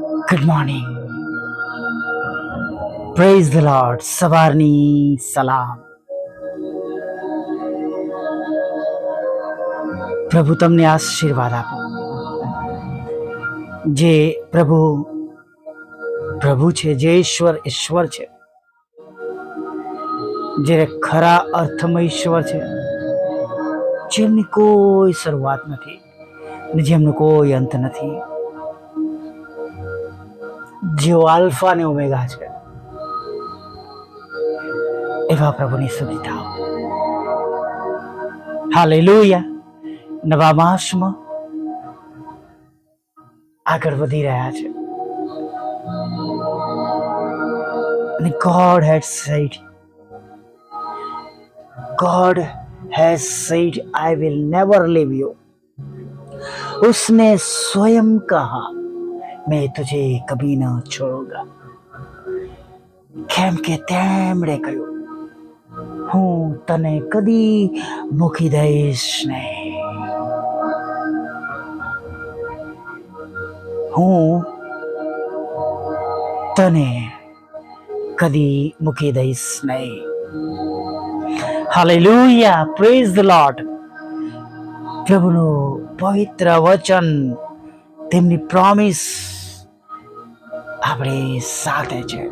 Good morning praise the Lord સવારની સલામ પ્રભુ તમને આશીર્વાદ આપો. જે પ્રભુ પ્રભુ છે, જે ઈશ્વર ઈશ્વર છે. જે ખરા અર્થમાં ઈશ્વર છે, જેમની કોઈ શરૂઆત નથી ને જેમનો કોઈ અંત નથી. જેઓ આલ્ફા ને ઓમેગા છે એવા પ્રભુની સુવિધાઓ હાલેલુયા નવા માસમાં આગળ વધી રહ્યા છે અને God had said God has said I will never leave you उसने स्वयं कहा मैं तुझे कभी न छोड़ूंगा કેમ કે તેમણે કહ્યું હું તને કદી મૂકી દઈશ નહીં હું તને કદી મૂકી દઈશ નહીં હાલેલુયા પ્રેઝ ધ લોર્ડ પ્રભુનું પવિત્ર વચન તેમની પ્રોમિસ આપણી સાથે છે.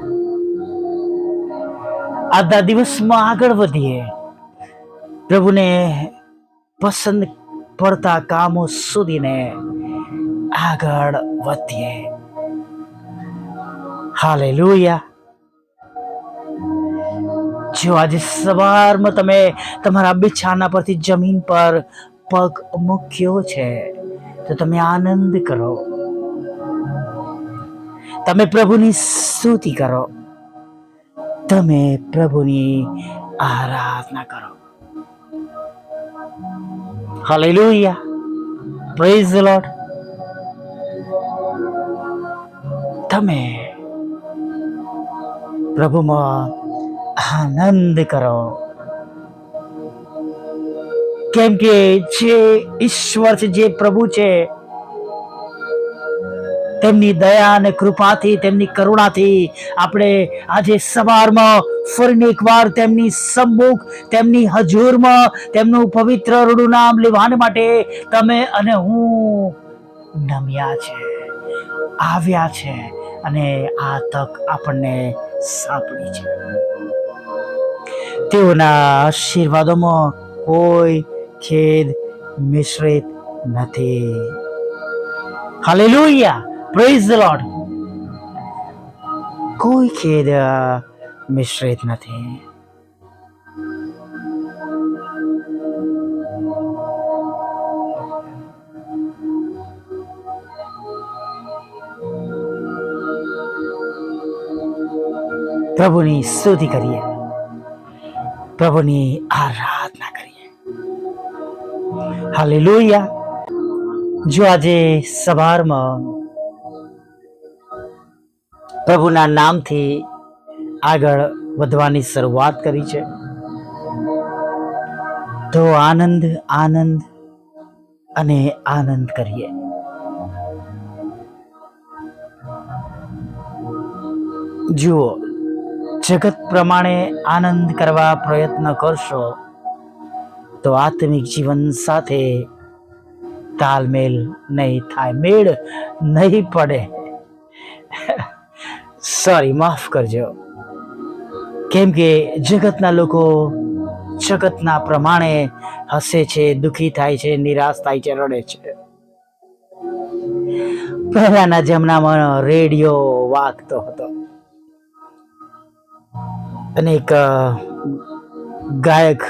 આજના દિવસમાં આગળ વધીએ. પ્રભુને પસંદ પડતા કામો સુધીને આગળ વધીએ. હાલેલુયા. જો આજે સવારમાં તમે તમારા બિછાના પરથી જમીન પર પગ મૂક્યો છે, તો તમે આનંદ કરો. તમે પ્રભુની સ્તુતિ કરો તમે પ્રભુની આરાધના કરો હાલેલુયા પ્રેઝ ધ લોર્ડ તમે પ્રભુમાં આનંદ કરો કેમ કે જે ઈશ્વર છે જે પ્રભુ છે તેમની દયા અને કૃપાથી, તેમની કરુણાથી આપણે આજે સવારમાં ફરીને એકવાર તેમની સમ્મુખ, તેમની હજુરમાં, તેમનું પવિત્ર રૂડું નામ લેવાને માટે તમે અને હું નમ્યા છે, આવ્યા છે અને આ તક આપણને સાંપડી છે. તેઓના આશીર્વાદોમાં કોઈ ખેદ મિશ્રિત નથી. હાલેલુયા! પ્રેઝ ધ લોર્ડ કોઈ ખેદ અ, મિશ્રિત નથી પ્રભુની સ્તુતિ કરીએ પ્રભુની આરાધના કરીએ હાલેલુયા જો આજે સવારમાં પ્રભુના નામથી આગળ વધવાની શરૂઆત કરી છે. તો આનંદ આનંદ અને આનંદ કરીએ. જુઓ, જગત પ્રમાણે આનંદ કરવા પ્રયત્ન કરશો તો આત્મિક જીવન સાથે તાલમેલ નહીં થાય, મેળ નહીં પડે. સોરી માફ કરજો. કેમ કે જગતના લોકો જગતના પ્રમાણે હસે છે, દુખી થાય છે, નિરાશ થાય છે, રડે છે. પહેલાના જમનામાં રેડિયો વાગતો હતો. અને એક ગાયક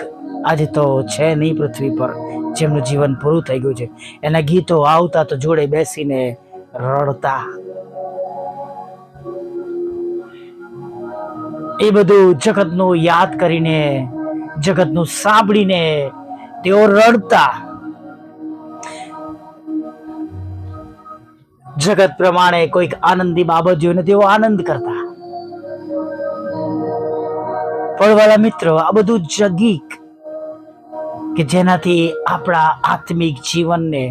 આજે તો છે નહીં પૃથ્વી પર, જેમનું જીવન પૂરું થઈ ગયું છે. એના ગીતો આવતા તો જોડે બેસીને રડતા એ બધું જગતનું યાદ કરીને, જગતનું સાંભળીને તેઓ રડતા. જગત પ્રમાણે કોઈક આનંદી બાબત જોઈને તેઓ આનંદ કરતા. પડવાલા મિત્રો, આ બધું જગીક કે જેનાથી આપણા આત્મિક જીવનને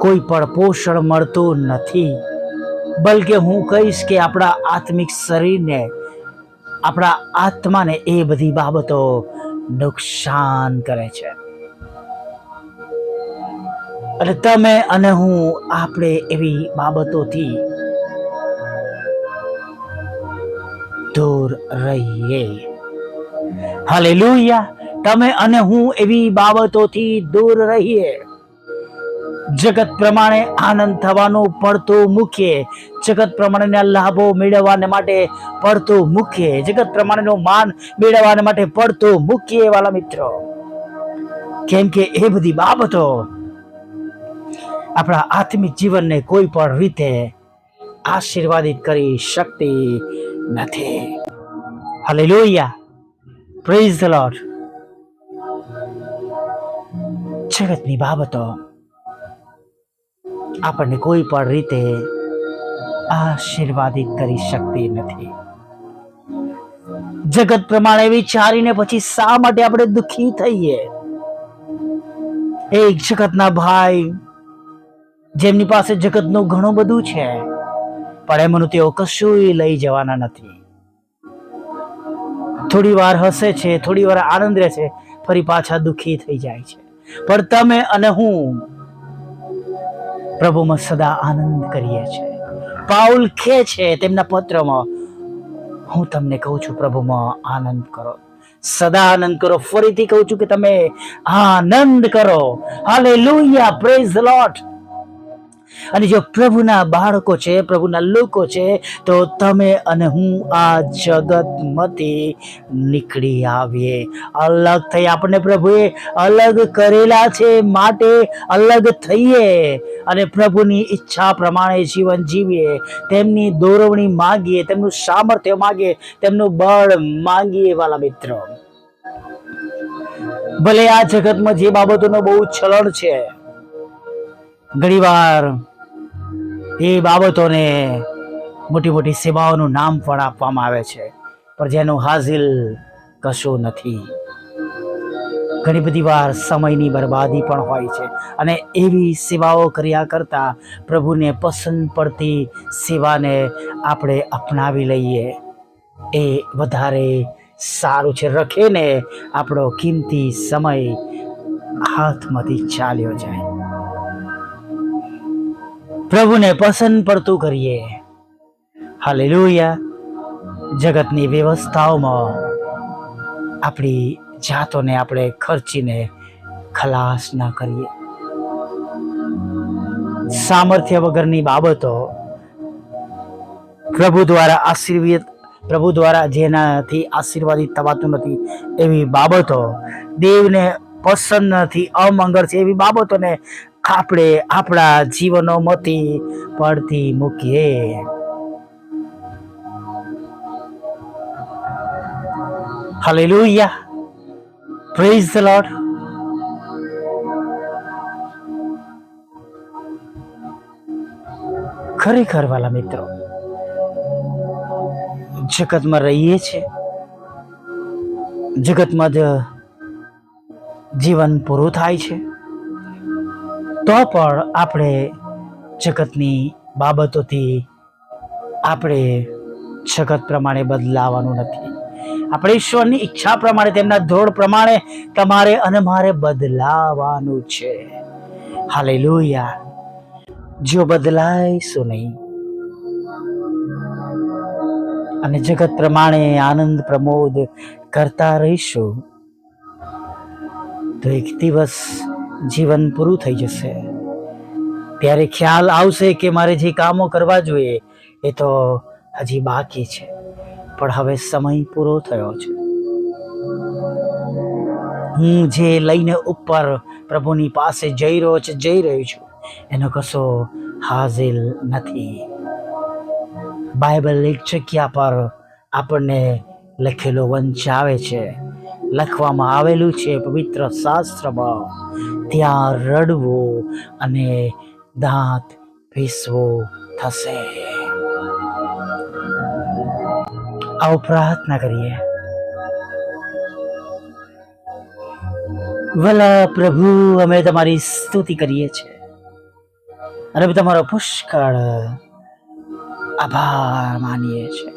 કોઈ પણ પોષણ મળતું નથી. બલકે હું કહીશ કે આપણા આત્મિક શરીરને, આપણા આત્માને એ બધી બાબતો નુકસાન કરે છે. અને તમે અને હું આપણે એવી બાબતોથી દૂર રહીએ. હાલેલુયા. તમે અને હું એવી બાબતોથી દૂર રહીએ. જગત પ્રમાણે આનંદ થવાનું પડતું મૂકીએ જગત પ્રમાણેના લાભો મેળવવાને માટે પડતું મૂકીએ જગત પ્રમાણેનું માન મેળવવાને માટે પડતું મૂકીએ વાલા મિત્રો. કેમ કે એ બધી બાબતો આપણા આત્મિક જીવનને કોઈ પણ રીતે આશીર્વાદિત કરી શકતી નથી. હાલે લોહિયા પ્રેઝ ધ લોટ જગતની બાબતો આપણને કોઈ પણ રીતે આશીર્વાદિત કરી શકતી નથી. જગત પ્રમાણે વિચારીને પછી શા માટે આપણે દુઃખી થઈએ? એક જગતના ભાઈ, જેમની પાસે જગતનું ઘણું બધું છે, પણ એમનું તેઓ કશું લઈ જવાના નથી. થોડી વાર હસે છે, થોડી વાર આનંદ રહે છે, ફરી પાછા દુઃખી થઈ જાય છે. પણ તમે અને હું પ્રભુમાં સદા આનંદ કરીએ છીએ. પાઉલ કહે છે તેમના પત્રમાં. હું તમને કહું છું, પ્રભુમાં આનંદ કરો. સદા આનંદ કરો. ફરીથી કહું છું કે તમે આનંદ કરો. હાલેલુયા પ્રેઝ ધ લોર્ડ અને જો પ્રભુના બાળકો છે, પ્રભુના લોકો છે, તો તમે અને હું આ જગતમાંથી નીકળી આવીએ. અલગ થઈ આપણને પ્રભુએ અલગ કરેલા છે, માટે અલગ થઈએ. અને પ્રભુની ઈચ્છા પ્રમાણે જીવન જીવીએ. તેમની દોરવણી માગીએ, તેમનું સામર્થ્ય માંગીએ, તેમનું બળ માગીએ વાલા મિત્રો. ભલે આ જગતમાં જે બાબતોનો બહુ ચલણ છે ઘણીવાર એ બાબતોને મોટી મોટી સેવાઓનું નામ પણ આપવામાં આવે છે, પણ જેનું હાસિલ કશું નથી. ઘણી બધી વાર સમયની બરબાદી પણ હોય છે અને એવી સેવાઓ કર્યા કરતાં પ્રભુને પસંદ પડતી સેવાને આપણે અપનાવી લઈએ. એ વધારે સારું છે. રખીને આપણો કિંમતી સમય હાથમાંથી ચાલ્યો જાય. પ્રભુને પસંદ પડતું કરીએ. હાલે જગતની વ્યવસ્થાઓમાં આપણી જાતોને આપણે ખર્ચીને ખલાસ ના કરીએ. સામર્થ્ય વગરની બાબતો પ્રભુ દ્વારા આશીર્વાદ પ્રભુ દ્વારા જેનાથી આશીર્વાદિત થવાતું નથી, એવી બાબતો દેવને પસંદ નથી, અમંગળ છે એવી બાબતોને આપણે આપણા જીવનો જીવનોમાંથી પડતી મૂકીએ. હાલેલુયા પ્રેઝ ધ લોર્ડ ખરેખર વાલા મિત્રો, જગતમાં રહીએ છીએ. જગતમાં જ જીવન પૂરું થાય છે. તો પણ આપણે જગતની બાબતોથી આપણે જગત પ્રમાણે બદલાવાનું નથી. આપણે ઈશ્વરની ઈચ્છા પ્રમાણે, તેમના ધોળ પ્રમાણે તમારે અને મારે બદલાવાનું છે. હાલે લોહિયા જો બદલાઈશું નહીં. અને જગત પ્રમાણે આનંદ પ્રમોદ કરતા રહીશું, તો એક દિવસ જીવન પૂરું થઈ જશે. ત્યારે ખ્યાલ આવશે કે મારે જે કામો કરવા જોઈએ, એ તો હજી બાકી છે. પણ હવે સમય પૂરો થયો છે. હું જે લઈને ઉપર પ્રભુની પાસે જઈ રહ્યો છે, જઈ રહ્યો છું, એનો કશો હાજિલ નથી. બાઇબલ એક જગ્યા પર આપણને લખેલો વંચાવે છે. લખવામાં આવેલું છે, પવિત્ર શાસ્ત્રમાં. ત્યાં રડવું અને દાંત પીસવું થશે. આવો પ્રાર્થના કરીએ. વલા પ્રભુ, અમે તમારી સ્તુતિ કરીએ છીએ. અને તમારો પુષ્કળ આભાર માનીએ છીએ.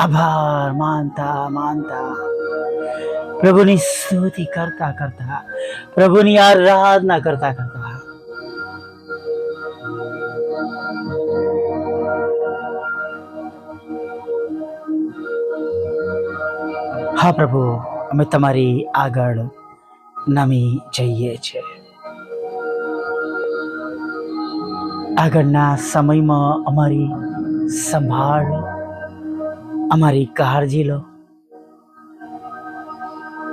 આભાર, માનતા માનતા. પ્રભુની સ્તુતિ કરતા કરતા, પ્રભુની આરાધના કરતા કરતા. હા પ્રભુ, અમે તમારી આગળ નમી જઈએ છીએ. આગળના સમયમાં અમારી સંભાળ અમારી કાળજી લો.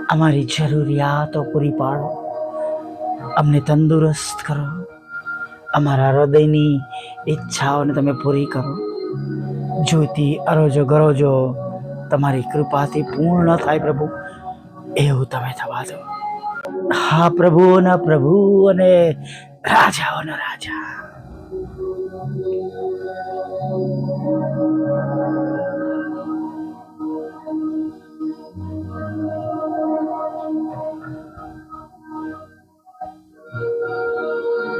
અમારી જરૂરિયાતો પૂરી પાડો. અમને તંદુરસ્ત કરો. અમારા હૃદયની ઈચ્છાઓને તમે પૂરી કરો. જ્યોતિ અરોજો ગરોજો તમારી કૃપાથી પૂર્ણ થાય પ્રભુ. એવું તમે થવા દો. હા પ્રભુઓના પ્રભુ અને રાજાઓના રાજા.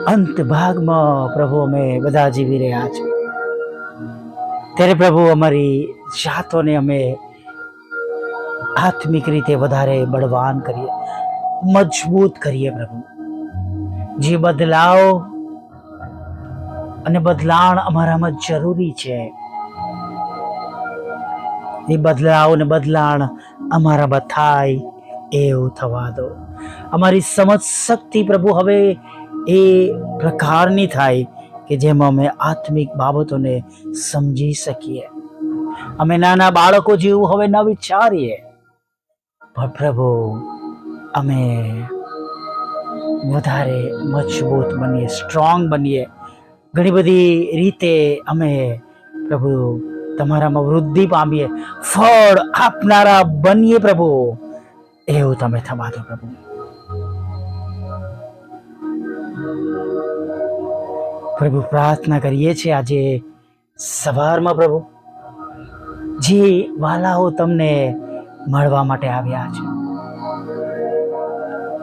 અંત ભાગમાં પ્રભુ અમે બધા જીવી રહ્યા છીએ. ત્યારે પ્રભુ અમારી જાતોને અમે આત્મિક રીતે વધારે બળવાન કરીએ, મજબૂત કરીએ પ્રભુ. જે બદલાવ અને બદલાણ અમારામાં જરૂરી છે, એ બદલાવ ને બદલાણ અમારામાં થાય એવું થવા દો. અમારી સમજ શક્તિ પ્રભુ હવે એ પ્રકારની થાય કે જેમાં અમે આત્મિક બાબતોને સમજી શકીએ. અમે નાના બાળકો જેવું હવે ન વિચારીએ. પણ પ્રભુ, અમે વધારે મજબૂત બનીએ, સ્ટ્રોંગ બનીએ. ઘણી બધી રીતે અમે પ્રભુ તમારામાં વૃદ્ધિ પામીએ. ફળ આપનારા બનીએ પ્રભુ. એવું તમે થવા દો પ્રભુ. પ્રભુ, પ્રાર્થના કરીએ છીએ આજે સવારમાં, પ્રભુ, જે વાલાઓ તમને મળવા માટે આવ્યા છે.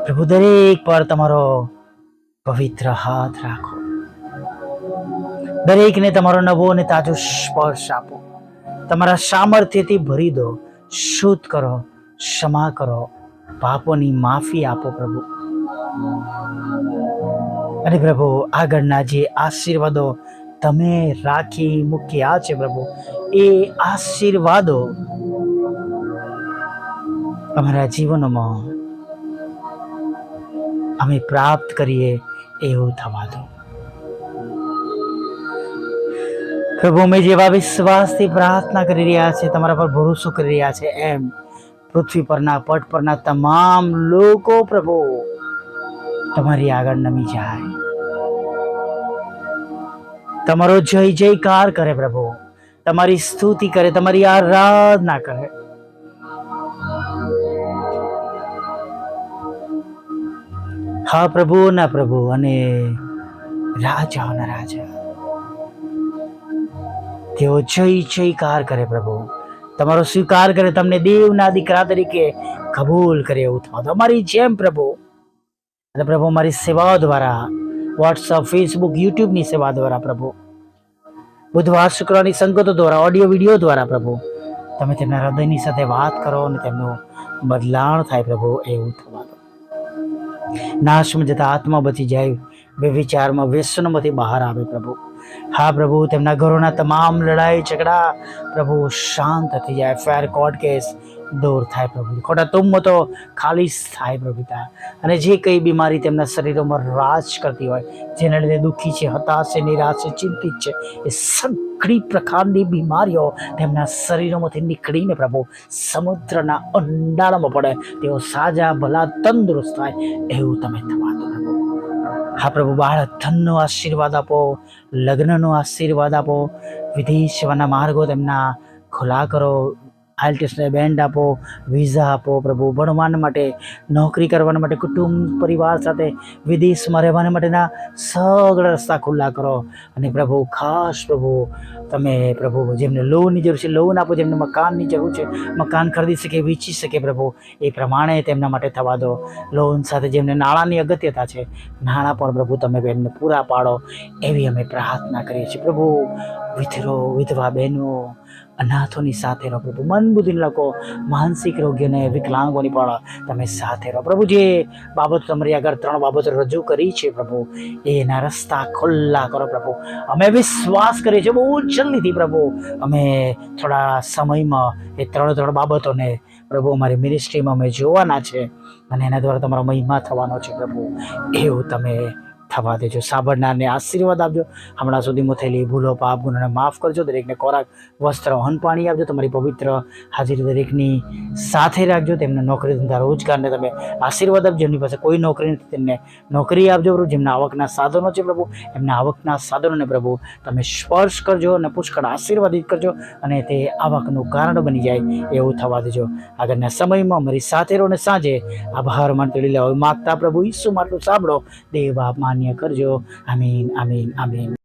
પ્રભુ, દરેક પર તમારો પવિત્ર હાથ રાખો. દરેકને તમારો નવો અને તાજો સ્પર્શ આપો. તમારા સામર્થ્યથી ભરી દો, શુદ્ધ કરો, ક્ષમા કરો, પાપોની માફી આપો, પ્રભુ. અને પ્રભુ, આગળના જે આશીર્વાદો તમે રાખી મૂક્યા છે પ્રભુ, એ આશીર્વાદો અમારા જીવનમાં અમે પ્રાપ્ત કરીએ એવું થવા દો. પ્રભુ, અમે જેવા વિશ્વાસથી પ્રાર્થના કરી રહ્યા છે તમારા પર ભરોસો કરી રહ્યા છે એમ પૃથ્વી પરના પટ પરના તમામ લોકો પ્રભુ તમારી આગળ નમી જાય. તમારો જય જયકાર કરે પ્રભુ. તમારી સ્તુતિ કરે, તમારી આરાધના કરે. હા પ્રભુના પ્રભુ, અને રાજાઓના રાજા. તેઓ જય જયકાર કરે પ્રભુ. તમારો સ્વીકાર કરે, તમને દેવના દીકરા તરીકે કબૂલ કરે એવું થવા તમારી જેમ પ્રભુ. અને પ્રભુ અમારી સેવાઓ દ્વારા વોટ્સઅપ ફેસબુક યુટ્યુબની સેવા દ્વારા પ્રભુ. બુધવાર શુક્રવારની સંગતો દ્વારા ઓડિયો વીડિયો દ્વારા પ્રભુ. તમે તેમના હૃદયની સાથે વાત કરો અને તેમનું બદલાણ થાય પ્રભુ, એવું થવા દો. નાશમાં જતા આત્મા બચી જાય બે વિચારમાં વ્યસનમાંથી બહાર આવે પ્રભુ. હા પ્રભુ, તેમના ઘરોના તમામ લડાઈ, ઝઘડા પ્રભુ શાંત થઈ જાય. ફેર કોર્ટ કેસ દૂર થાય પ્રભુ. ખોટા તુમ્મ તો ખાલીસ થાય પ્રભુ પિતા અને જે કઈ બીમારી તેમના શરીરોમાં રાજ કરતી હોય, જેના લીધે દુઃખી છે, હતાશ છે, નિરાશ છે, ચિંતિત છે, એ સઘળી પ્રકારની બીમારીઓ તેમના શરીરોમાંથી નીકળીને પ્રભુ સમુદ્રના અંડાળમાં પડે. તેઓ સાજા, ભલા, તંદુરસ્ત થાય એવું તમે થવા દો હા પ્રભુ બાળક ધનનો આશીર્વાદ આપો, લગ્નનો આશીર્વાદ આપો વિદેશ સેવાના માર્ગો તેમના ખુલા કરો આઈએલટીએસને બેન્ડ આપો વિઝા આપો પ્રભુ. ભણવાના માટે, નોકરી કરવાના માટે, કુટુંબ, પરિવાર સાથે વિદેશમાં રહેવાના માટેના સગળા રસ્તા ખુલ્લા કરો. અને પ્રભુ, ખાસ પ્રભુ તમે પ્રભુ, જેમને લોનની જરૂર છે લોન આપો, જેમને મકાનની જરૂર છે, મકાન ખરીદી શકે, વેચી શકે પ્રભુ, એ પ્રમાણે તેમના માટે થવા દો. લોન સાથે જેમને નાણાંની અગત્યતા છે, નાણાં પણ પ્રભુ તમે બેનને પૂરા પાડો, એવી અમે પ્રાર્થના કરીએ છીએ. પ્રભુ, વિધરો, વિધવા બહેનો, અનાથોની સાથે રહો પ્રભુ મન બુદ્ધિને લોકો માનસિક રોગ્યને વિકલાંગોની પણ તમે સાથે રહો. પ્રભુ, જે બાબતો તમારી આગળ ત્રણ બાબતો રજૂ કરી છે પ્રભુ, એના રસ્તા ખુલ્લા કરો પ્રભુ. અમે વિશ્વાસ કરીએ છીએ, બહુ જલ્દીથી પ્રભુ, અમે થોડા સમયમાં એ ત્રણ ત્રણ બાબતોને પ્રભુ અમારી મિનિસ્ટ્રીમાં અમે જોવાના છે અને એના દ્વારા તમારો મહિમા થવાનો છે પ્રભુ. એવું તમે થવા દેજો. સાંભળનારને આશીર્વાદ આપજો. હમણાં સુધીમાં થયેલી ભૂલો, પાપ, ગુનાને માફ કરજો. દરેકને ખોરાક, વસ્ત્ર અન્ન પાણી આપજો. તમારી પવિત્ર હાજરી દરેકની સાથે રાખજો. તેમને નોકરી ધંધા, રોજગારને તમે આશીર્વાદ આપજો. જેમની પાસે કોઈ નોકરી નથી, તેમને નોકરી આપજો પ્રભુ. જેમના આવકના સાધનો છે પ્રભુ, એમના આવકના સાધનોને પ્રભુ, તમે સ્પર્શ કરજો અને પુષ્કળ આશીર્વાદિત કરજો અને તે આવકનું કારણ બની જાય એવું થવા દેજો. આગળના સમયમાં અમારી સાથે રહો અને સાંજે આભાર માનતો લીલા માગતા પ્રભુ ઈસુ માટલું સાંભળો. દેવ બાપ માન્ય કરજો. આમીન આમીન આમીન.